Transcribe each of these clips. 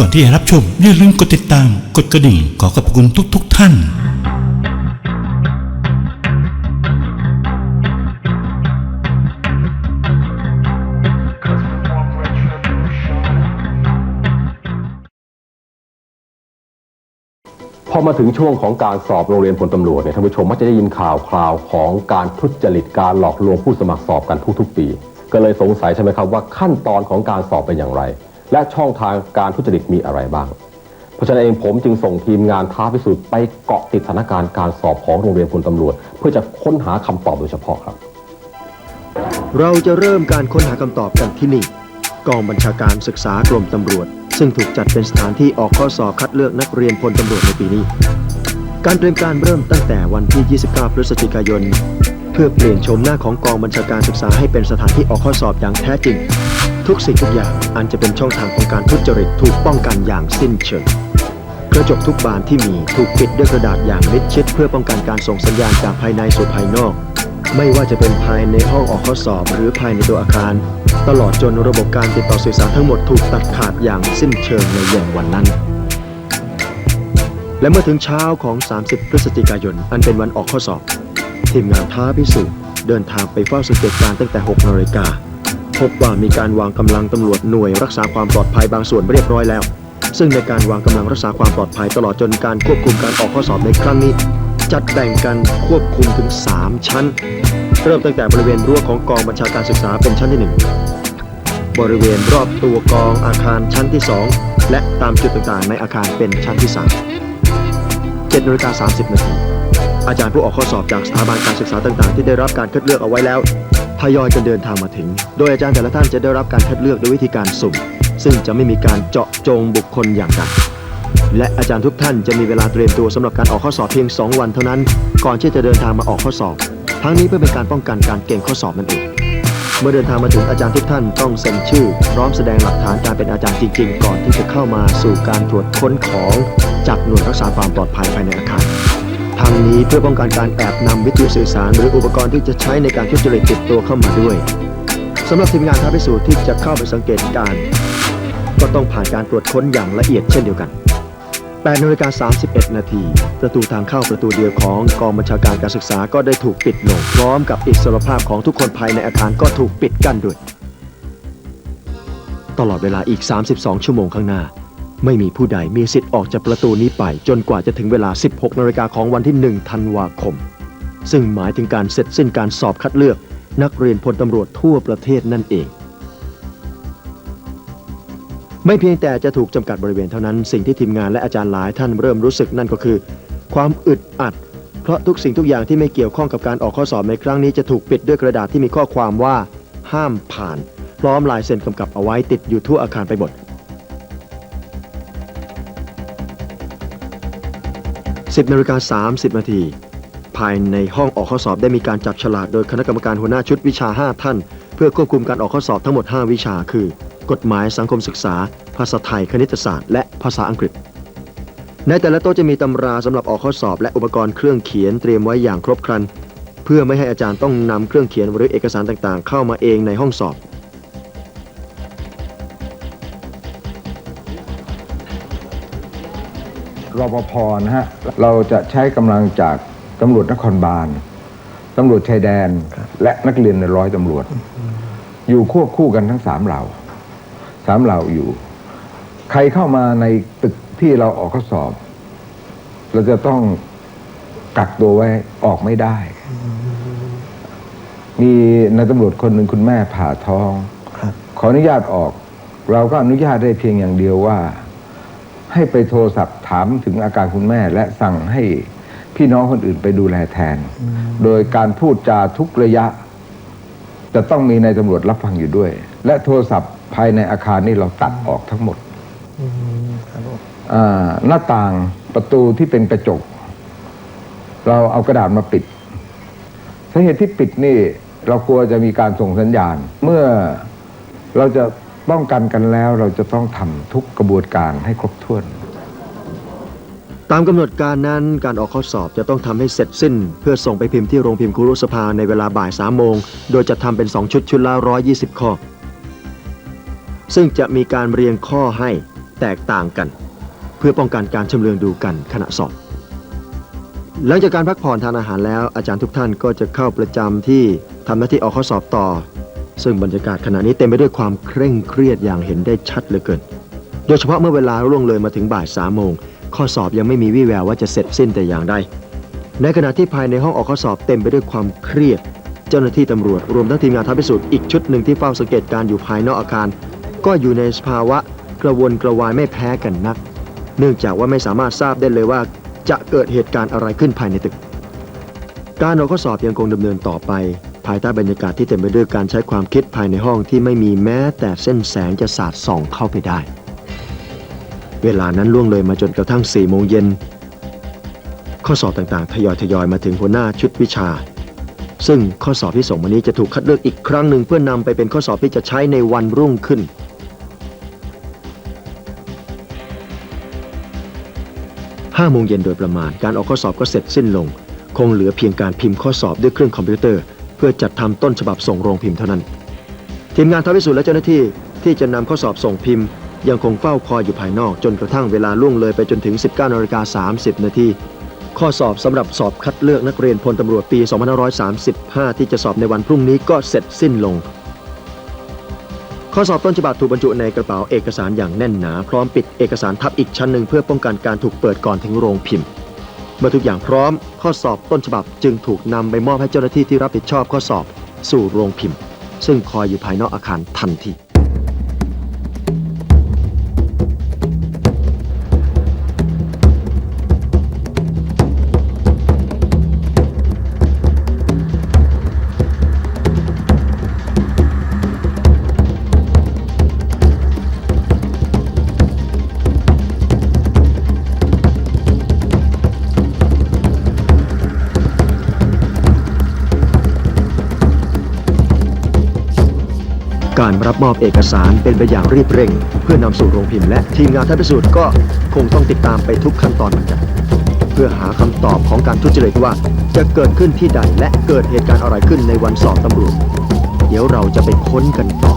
ก่อนที่จะรับชม อย่าลืมกดติดตาม กดกระดิ่ง ขอขอบคุณทุกๆทท่าน พอมาถึงช่วงของการสอบโรงเรียนพลตำรวจเนี่ยท่านผู้ชมมักจะได้ยินข่าวคราวของการทุจริตการหลอกลวงผู้สมัครสอบกันทุกๆปี ก็เลยสงสัยใช่ไหมครับว่าขั้นตอนของการสอบเป็นอย่างไร และช่องทางการทุจริตมีอะไรบ้าง เพราะฉะนั้นเองผมจึงส่งทีมงานท้าพิสูจน์ไปเกาะติดสถานการณ์การสอบของโรงเรียนพลตำรวจ เพื่อจะค้นหาคำตอบโดยเฉพาะครับ เราจะเริ่มการค้นหาคำตอบกันที่นี่ กองบัญชาการศึกษากรมตำรวจ ซึ่งถูกจัดเป็นสถานที่ออกข้อสอบคัดเลือกนักเรียนพลตำรวจในปีนี้ การเตรียมการเริ่มตั้งแต่วันที่ 29 พฤศจิกายน เพื่อเปลี่ยนโฉมหน้าของกองบัญชาการศึกษาให้เป็นสถานที่ออกข้อสอบอย่างแท้จริง ทุกสิ่งทุกอย่างอันจะเป็นช่องทางของการทุจริตถูกป้องกันอย่างสิ้นเชิงกระจกทุกบานที่มีถูกปิดด้วยกระดาษอย่างมิดชิดเพื่อป้องกันการส่งสัญญาณจากภายในสู่ภายนอก ไม่ว่าจะเป็นภายในห้องออกข้อสอบ หรือภายในตัวอาคาร ตลอดจนระบบการติดต่อสื่อสารทั้งหมดถูกตัดขาดอย่างสิ้นเชิงในเย็นวันนั้น และเมื่อถึงเช้าของ 30 พฤศจิกายน อันเป็นวันออกข้อสอบ ทีมงานท้าพิสูจน์เดินทางไปเฝ้าสังเกตการณ์ตั้งแต่ 6 นาฬิกา พบว่ามีการวางกำลังตำรวจหน่วยรักษาความปลอดภัยบางส่วนเรียบร้อยแล้ว ซึ่งในการวางกำลังรักษาความปลอดภัยตลอดจนการควบคุมการออกข้อสอบในครั้งนี้ จัดแบ่งกันควบคุมถึง 3 ชั้น เริ่มตั้งแต่บริเวณรั้วของกองบัญชาการศึกษาเป็นชั้นที่ 1 บริเวณรอบตัวกองอาคารชั้นที่ 2 และตามจุดต่างๆ ในอาคารเป็นชั้นที่ 3 7นาฬิกา30นาทีอาจารย์ผู้ออกข้อสอบจากสถาบันการศึกษาต่างๆ ที่ได้รับการคัดเลือกเอาไว้แล้ว ทยอยกันเดินทางมาถึง โดยอาจารย์แต่ละท่านจะได้รับการคัดเลือกด้วยวิธีการสุ่ม ซึ่งจะไม่มีการเจาะจงบุคคลอย่างใดและอาจารย์ทุกท่านจะมีเวลาเตรียมตัวสำหรับการออกข้อสอบเพียง 2 วันเท่านั้น ก่อนที่จะเดินทางมาออกข้อสอบ ทั้งนี้เพื่อเป็นการป้องกันการเก่งข้อสอบนั่นเองเมื่อเดินทางมาถึงอาจารย์ทุกท่านต้องเซ็นชื่อ พร้อมแสดงหลักฐานการเป็นอาจารย์จริง ๆ ก่อนที่จะเข้ามาสู่การตรวจค้นของจากหน่วยรักษาความปลอดภัยภายในอาคาร ทางนี้เพื่อป้องกันการแอบนำวิทยุสื่อสาร หรืออุปกรณ์ที่จะใช้ในการทุจริตติดตัวเข้ามาด้วยสำหรับทีมงานท้าพิสูจน์ที่จะเข้าไปสังเกตการ ก็ต้องผ่านการตรวจค้นอย่างละเอียดเช่นเดียวกัน8นาฬิกา31 นาที ประตูทางเข้าประตูเดียวของกองบัญชาการการศึกษาก็ได้ถูกปิดลง พร้อมกับอิสรภาพของทุกคนภายในอาคารก็ถูกปิดกั้นด้วย ตลอดเวลาอีก 32 ชั่วโมงข้างหน้า ไม่มีผู้ใดมีสิทธิ์ออกจากประตูนี้ไป จนกว่าจะถึงเวลา 16 นาฬิกาของวันที่ 1 ธันวาคม ซึ่งหมายถึงการเสร็จสิ้นการสอบคัดเลือก นักเรียนพลตำรวจทั่วประเทศนั่นเอง ไม่เพียงแต่จะถูกจำกัดบริเวณเท่านั้น สิ่งที่ทีมงานและอาจารย์หลายท่านเริ่มรู้สึกนั่นก็คือ ความอึดอัด เพราะทุกสิ่งทุกอย่างที่ไม่เกี่ยวข้องกับการออกข้อสอบในครั้งนี้จะถูกปิดด้วยกระดาษที่มีข้อความว่า ห้ามผ่าน พร้อมลายเซ็นกำกับเอาไว้ติดอยู่ทั่วอาคารไปหมด 10นาฬิกา30นาทีภายในห้องออกข้อสอบได้มีการจับฉลากโดยคณะกรรมการหัวหน้าชุดวิชา 5 ท่าน เพื่อควบคุมการออกข้อสอบทั้งหมด 5 วิชา คือ กฎหมายสังคมศึกษา ภาษาไทยคณิตศาสตร์และภาษาอังกฤษ ในแต่ละโต๊ะจะมีตำราสำหรับออกข้อสอบและอุปกรณ์เครื่องเขียนเตรียมไว้อย่างครบครัน เพื่อไม่ให้อาจารย์ต้องนำเครื่องเขียนหรือเอกสารต่างๆ เข้ามาเองในห้องสอบ รปภนะฮะเราจะใช้กำลังจากตำรวจนครบาลตำรวจชายแดนและนักเรียนในร้อยตำรวจ อยู่ควบคู่กันทั้งสามเหล่าสามเหล่าอยู่ ใครเข้ามาในตึกที่เราออกข้อสอบ เราจะต้องกักตัวไว้ออกไม่ได้ มีนายตำรวจคนหนึ่งคุณแม่ผ่าท้อง ขออนุญาตออก เราก็อนุญาตได้เพียงอย่างเดียวว่า ให้ไปโทรศัพท์ถามถึงอาการคุณแม่ และสั่งให้พี่น้องคนอื่นไปดูแลแทน โดยการพูดจาทุกระยะ จะต้องมีนายตำรวจรับฟังอยู่ด้วย และโทรศัพท์ภายในอาคารนี่เราตัดออกทั้งหมดอ่าหน้าต่างประตูที่เป็นกระจก เราเอากระดาษมาปิดสาเหตุที่ปิดนี่ เรากลัวจะมีการส่งสัญญาณ เมื่อเราจะ ป้องกันกันแล้วเราจะต้องทำทุกกระบวนการให้ครบถ้วน ตามกำหนดการนั้นการออกข้อสอบจะต้องทำให้เสร็จสิ้น เพื่อส่งไปพิมพ์ที่โรงพิมพ์ครูรุสภาในเวลาบ่าย3โมง โดยจะทำเป็น2ชุดชุดละ120ข้อ ซึ่งจะมีการเรียงข้อให้แตกต่างกัน เพื่อป้องกันการชำเลืองดูกันขณะสอบหลังจากการพักผ่อนทานอาหารแล้วอาจารย์ทุกท่านก็จะเข้าประจำที่ทำหน้าที่ออกข้อสอบต่อ ซึ่งบรรยากาศขณะนี้เต็มไปด้วยความเคร่งเครียดอย่างเห็นได้ชัดเหลือเกิน โดยเฉพาะเมื่อเวลาล่วงเลยมาถึงบ่ายสามโมง ข้อสอบยังไม่มีวี่แววว่าจะเสร็จสิ้นแต่อย่างใด ในขณะที่ภายในห้องออกข้อสอบเต็มไปด้วยความเครียด เจ้าหน้าที่ตำรวจรวมทั้งทีมงานท้าพิสูจน์อีกชุดหนึ่งที่เฝ้าสังเกตการณ์อยู่ภายนอกอาคาร ก็อยู่ในสภาวะกระวนกระวายไม่แพ้กันนัก เนื่องจากว่าไม่สามารถทราบได้เลยว่าจะเกิดเหตุการณ์อะไรขึ้นภายในตึก การออกข้อสอบยังคงดำเนินต่อไป ภายใต้บรรยากาศที่เต็มไปด้วยการใช้ความคิดภายในห้องที่ไม่มีแม้แต่เส้นแสงจะสาดส่องเข้าไปได้ เวลานั้นล่วงเลยมาจนกระทั่ง4โมงเย็น ข้อสอบต่างๆ ทยอยทยอยมาถึงหัวหน้าชุดวิชา ซึ่งข้อสอบที่ส่งมานี้จะถูกคัดเลือกอีกครั้งหนึ่งเพื่อนำไปเป็นข้อสอบที่จะใช้ในวันรุ่งขึ้น5โมงเย็นโดยประมาณการออกข้อสอบก็เสร็จสิ้นลง คงเหลือเพียงการพิมพ์ข้อสอบด้วยเครื่องคอมพิวเตอร์ เพื่อจัดทำต้นฉบับส่งโรงพิมพ์เท่านั้น ทีมงานทวิสูจน์และเจ้าหน้าที่ที่จะนำข้อสอบส่งพิมพ์ ยังคงเฝ้าคอยอยู่ภายนอก จนกระทั่งเวลาล่วงเลยไปจนถึง 19นาฬิกา30 นาทีข้อสอบสำหรับสอบคัดเลือกนักเรียนพลตำรวจปี 2535 ที่จะสอบในวันพรุ่งนี้ก็เสร็จสิ้นลง ข้อสอบต้นฉบับถูกบรรจุในกระเป๋าเอกสารอย่างแน่นหนา พร้อมปิดเอกสารทับอีกชั้นหนึ่งเพื่อป้องกันการถูกเปิดก่อนถึงโรงพิมพ์ เมื่อทุกอย่างพร้อม ข้อสอบต้นฉบับจึงถูกนำไปมอบให้เจ้าหน้าที่ที่รับผิดชอบข้อสอบ สู่โรงพิมพ์ ซึ่งคอยอยู่ภายนอกอาคารทันที การรับมอบเอกสารเป็นไปอย่างรีบเร่ง เพื่อนำสู่โรงพิมพ์และทีมงานท่าพิสูจน์ก็คงต้องติดตามไปทุกขั้นตอนเหมือนกันเพื่อหาคำตอบของการทุจริตว่า จะเกิดขึ้นที่ใดและเกิดเหตุการณ์อะไรขึ้นในวันสอบตำรวจ เดี๋ยวเราจะไปค้นกันต่อ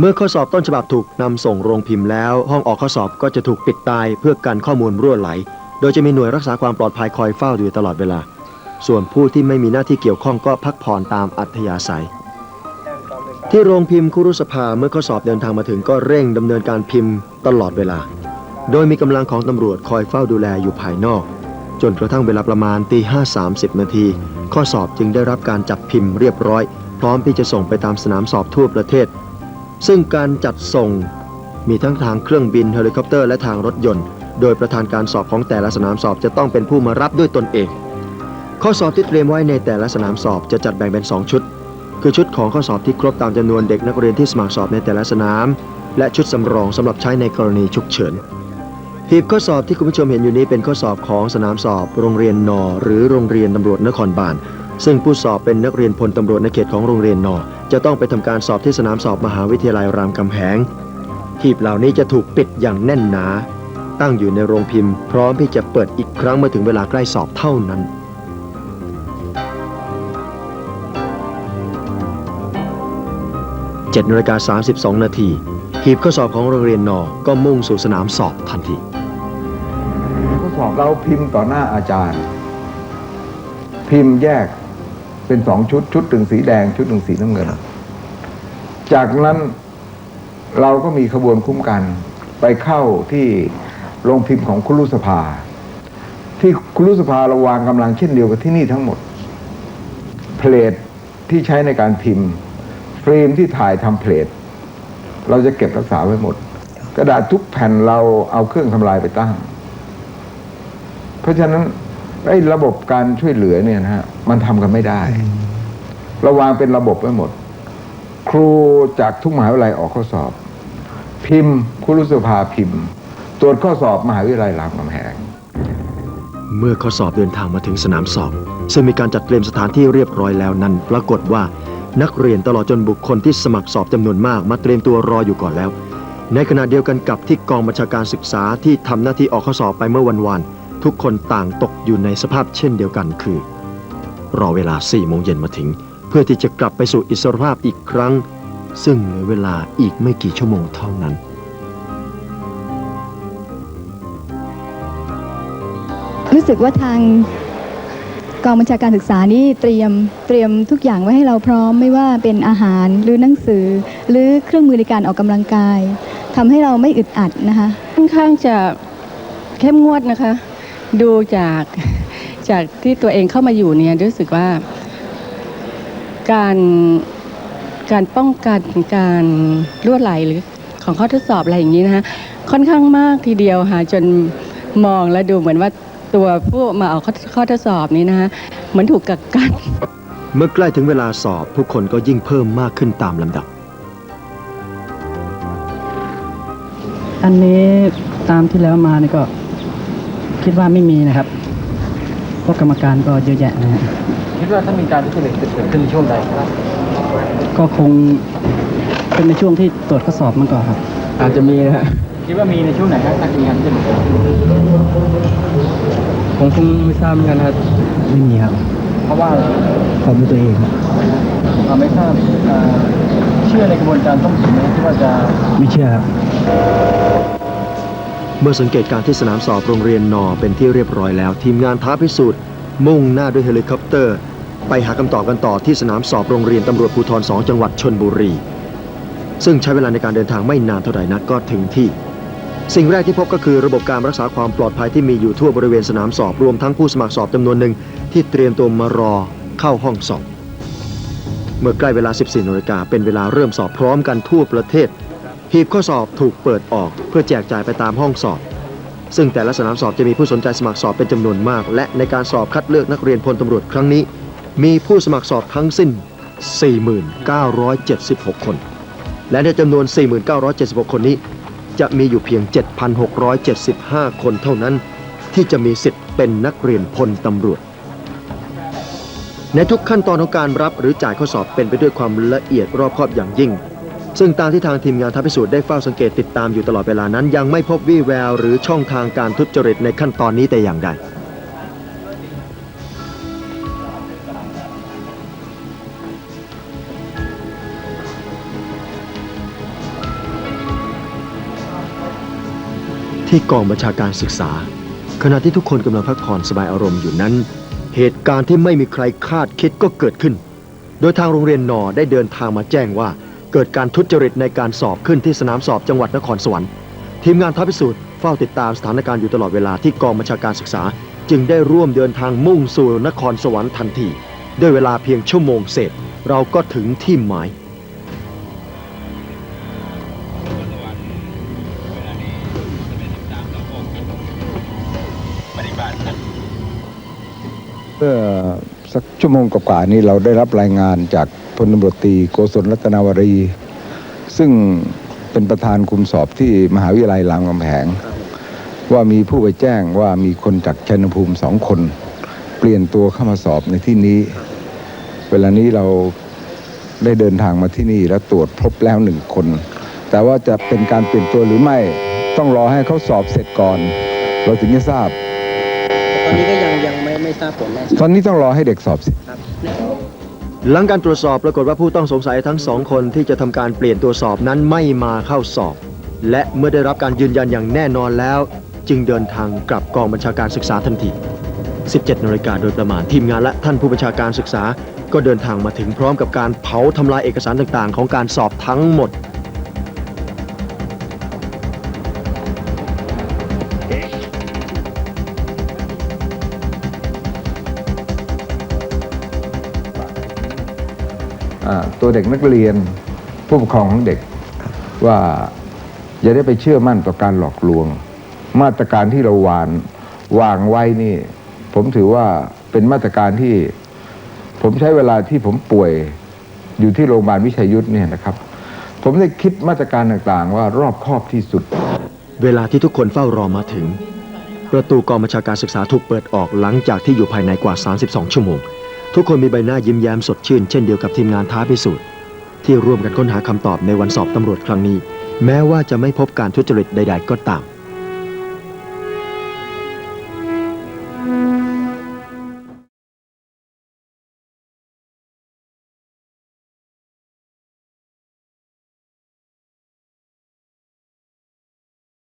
เมื่อข้อสอบต้นฉบับถูกนำส่งโรงพิมพ์แล้ว ห้องออกข้อสอบก็จะถูกปิดตายเพื่อกันข้อมูลรั่วไหล โดยจะมีหน่วยรักษาความปลอดภัยคอยเฝ้าอยู่ตลอดเวลา ส่วนผู้ที่ไม่มีหน้าที่เกี่ยวข้องก็พักผ่อนตามอัธยาศัย ที่โรงพิมพ์คุรุสภาเมื่อข้อสอบเดินทางมาถึงก็เร่งดำเนินการพิมพ์ตลอดเวลา โดยมีกำลังของตำรวจคอยเฝ้าดูแลอยู่ภายนอก จนกระทั่งเวลาประมาณตีห้าสามสิบนาทีข้อสอบจึงได้รับการจัดพิมพ์เรียบร้อย พร้อมที่จะส่งไปตามสนามสอบทั่วประเทศ ซึ่งการจัดส่งมีทั้งทางเครื่องบินเฮลิคอปเตอร์และทางรถยนต์ โดยประธานการสอบของแต่ละสนามสอบจะต้องเป็นผู้มารับด้วยตนเอง ข้อสอบที่เตรียมไว้ในแต่ละสนามสอบจะจัดแบ่งเป็น 2 ชุด คือชุดของข้อสอบที่ครบตามจำนวนเด็กนักเรียนที่สมัครสอบในแต่ละสนาม และชุดสำรองสำหรับใช้ในกรณีฉุกเฉินหีบข้อสอบที่คุณผู้ชมเห็นอยู่นี้เป็นข้อสอบของสนามสอบ โรงเรียนนอหรือโรงเรียนตำรวจนครบาลซึ่งผู้สอบเป็นนักเรียนพลตำรวจในเขตของโรงเรียนนอ จะต้องไปทำการสอบที่สนามสอบมหาวิทยาลัยรามคำแหงหีบเหล่านี้จะถูกปิดอย่างแน่นหนา ตั้งอยู่ในโรงพิมพ์ พร้อมที่จะเปิดอีกครั้งเมื่อถึงเวลาใกล้สอบเท่านั้น7นาฬิกา32 นาทีหีบข้อสอบของโรงเรียนนอก็มุ่งสู่สนามสอบทันทีข้อสอบเราพิมพ์ต่อหน้าอาจารย์ พิมพ์แยก เป็นสองชุด ชุดหนึ่งสีแดง ชุดหนึ่งสีน้ำเงิน จากนั้นเราก็มีขบวนคุ้มกันไปเข้าที่โรงพิมพ์ของคุรุสภา ที่คุรุสภาเราวางกำลังเช่นเดียวกับที่นี่ทั้งหมด เพลทที่ใช้ในการพิมพ์ฟิล์มที่ถ่ายทำเพลทเราจะเก็บรักษาไว้หมด กระดาษทุกแผ่นเราเอาเครื่องทำลายไปตั้ง เพราะฉะนั้น ไอ้ระบบการช่วยเหลือเนี่ยนะฮะมันทำกันไม่ได้เราวางเป็นระบบไว้หมด ครูจากทุกมหาวิทยาลัยออกข้อสอบ พิมพ์คุรุสภาพิมพ์ ตรวจข้อสอบมหาวิทยาลัยรามคำแหงเมื่อข้อสอบเดินทางมาถึงสนามสอบ ซึ่งมีการจัดเตรียมสถานที่เรียบร้อยแล้วนั้น ปรากฏว่านักเรียนตลอดจนบุคคลที่สมัครสอบจำนวนมากมาเตรียมตัวรออยู่ก่อนแล้ว ในขณะเดียวกันกับที่กองบัญชาการศึกษาที่ทำหน้าที่ออกข้อสอบไปเมื่อวันวาน ทุกคนต่างตกอยู่ในสภาพเช่นเดียวกันคือ รอเวลา4โมงเย็นมาถึง เพื่อที่จะกลับไปสู่อิสรภาพอีกครั้ง ซึ่งเหลือเวลาอีกไม่กี่ชั่วโมงเท่านั้น รู้สึกว่าทางกองบัญชาการศึกษานี่เตรียมเตรียมทุกอย่างไว้ให้เราพร้อมไม่ว่าเป็นอาหารหรือหนังสือ หรือเครื่องมือในการออกกำลังกายทำให้เราไม่อึดอัดนะคะค่อนข้างจะเข้มงวดนะคะ ดูจากจากที่ตัวเองเข้ามาอยู่เนี่ยรู้สึกว่า การการป้องกันการรั่วไหลหรือของข้อทดสอบอะไรอย่างนี้นะคะค่อนข้างมากทีเดียวค่ะจนมองแล้วดูเหมือนว่าตัวผู้มาเอาข้อข้อทดสอบนี้นะคะเหมือนถูกกักกัน เมื่อใกล้ถึงเวลาสอบผู้คนก็ยิ่งเพิ่มมากขึ้นตามลำดับ อันนี้ตามที่แล้วมานี่ก็ คิดว่าไม่มีนะครับเพราะกรรมการก็เยอะแยะนะฮะคิดว่าถ้ามีการทุจริตจะเกิดขึ้นในช่วงใดครับก็คงเป็นในช่วงที่ตรวจข้อสอบมันก่อนครับ อาจจะมีนะฮะคิดว่ามีในช่วงไหนครับถ้ามีการทุจริตผมคงไม่ทราบเหมือนกันครับไม่มีครับเพราะว่าผมเป็นตัวเองครับเราไม่ทราบอ่าเชื่อในกระบวนการต้มตุ๋นไหมที่ว่าจะไม่เชื่อครับ เมื่อสังเกตการที่สนามสอบโรงเรียนนอเป็นที่เรียบร้อยแล้ว ทีมงานท้าพิสูจน์มุ่งหน้าด้วยเฮลิคอปเตอร์ ไปหาคำตอบกันต่อที่สนามสอบโรงเรียนตำรวจภูธร 2 จังหวัดชนบุรี ซึ่งใช้เวลาในการเดินทางไม่นานเท่าไหร่นักก็ถึงที่ สิ่งแรกที่พบก็คือระบบการรักษาความปลอดภัยที่มีอยู่ทั่วบริเวณสนามสอบรวมทั้งผู้สมัครสอบจำนวนหนึ่งที่เตรียมตัวมารอเข้าห้องสอบเมื่อใกล้เวลา 14นาฬิกาเป็นเวลาเริ่มสอบพร้อมกันทั่วประเทศ หีบข้อสอบถูกเปิดออกเพื่อแจกจ่ายไปตามห้องสอบ ซึ่งแต่ละสนามสอบจะมีผู้สนใจสมัครสอบเป็นจำนวนมาก และในการสอบคัดเลือกนักเรียนพลตำรวจครั้งนี้ มีผู้สมัครสอบทั้งสิ้น 4976 คน และในจำนวน 4976 คนนี้ จะมีอยู่เพียง 7,675 คนเท่านั้น ที่จะมีสิทธิ์เป็นนักเรียนพลตำรวจในทุกขั้นตอนของการรับหรือจ่ายข้อสอบเป็นไปด้วยความละเอียดรอบคอบอย่างยิ่ง ซึ่งตามที่ทางทีมงานท้าพิสูจน์ได้เฝ้าสังเกตติดตามอยู่ตลอดเวลานั้น ยังไม่พบวี่แววหรือช่องทางการทุจริตในขั้นตอนนี้แต่อย่างใดที่กองบัญชาการศึกษา ขณะที่ทุกคนกำลังพักผ่อนสบายอารมณ์อยู่นั้น เหตุการณ์ที่ไม่มีใครคาดคิดก็เกิดขึ้น โดยทางโรงเรียนนอได้เดินทางมาแจ้งว่า เกิดการทุจริตในการสอบขึ้นที่สนามสอบจังหวัดนครสวรรค์ทีมงานท้าพิสูจน์เฝ้าติดตามสถานการณ์อยู่ตลอดเวลาที่กองบัญชาการศึกษา จึงได้ร่วมเดินทางมุ่งสู่นครสวรรค์ทันที ด้วยเวลาเพียงชั่วโมงเศษ เราก็ถึงที่หมายเมื่อ สักชั่วโมงกว่าๆนี้เราได้รับรายงานจากพลตำรวจตรีโกศลรัตนาวรี ซึ่งเป็นประธานคุมสอบที่มหาวิทยาลัยรามคำแหง ว่ามีผู้ไปแจ้งว่ามีคนจากชัยภูมิสองคน เปลี่ยนตัวเข้ามาสอบในที่นี้ เวลานี้เราได้เดินทางมาที่นี่แล้วตรวจพบแล้วหนึ่งคน แต่ว่าจะเป็นการเปลี่ยนตัวหรือไม่ต้องรอให้เขาสอบเสร็จก่อน เราถึงจะทราบ ตอนนี้ก็ยังยังไม่ไม่ทราบผลแน่ชัดตอนนี้ต้องรอให้เด็กสอบเสร็จหลังการตรวจสอบปรากฏว่าผู้ต้องสงสัยทั้งสองคนที่จะทำการเปลี่ยนตัวสอบนั้นไม่มาเข้าสอบ และเมื่อได้รับการยืนยันอย่างแน่นอนแล้ว จึงเดินทางกลับกองบัญชาการศึกษาทันที 17นาฬิกาโดยประมาณทีมงานและท่านผู้บัญชาการศึกษา ก็เดินทางมาถึงพร้อมกับการเผาทำลายเอกสารต่างๆ ของการสอบทั้งหมด ตัวเด็กนักเรียนผู้ปกครองของเด็กว่าอย่าได้ไปเชื่อมั่นต่อการหลอกลวง มาตรการที่เราวานวางไว้นี่ ผมถือว่าเป็นมาตรการที่ ผมใช้เวลาที่ผมป่วยอยู่ที่โรงพยาบาลวิชัยยุทธเนี่ยนะครับ ผมได้คิดมาตรการต่างๆ ว่ารอบคอบที่สุด เวลาที่ทุกคนเฝ้ารอมาถึง ประตูกองบัญชาการศึกษาถูกเปิดออกหลังจากที่อยู่ภายในกว่า 32 ชั่วโมง ทุกคนมีใบหน้ายิ้มแย้มสดชื่นเช่นเดียวกับทีมงานท้าพิสูจน์ที่ร่วมกันค้นหาคำตอบในวันสอบตำรวจครั้งนี้ แม้ว่าจะไม่พบการทุจริตใด ๆ ก็ตาม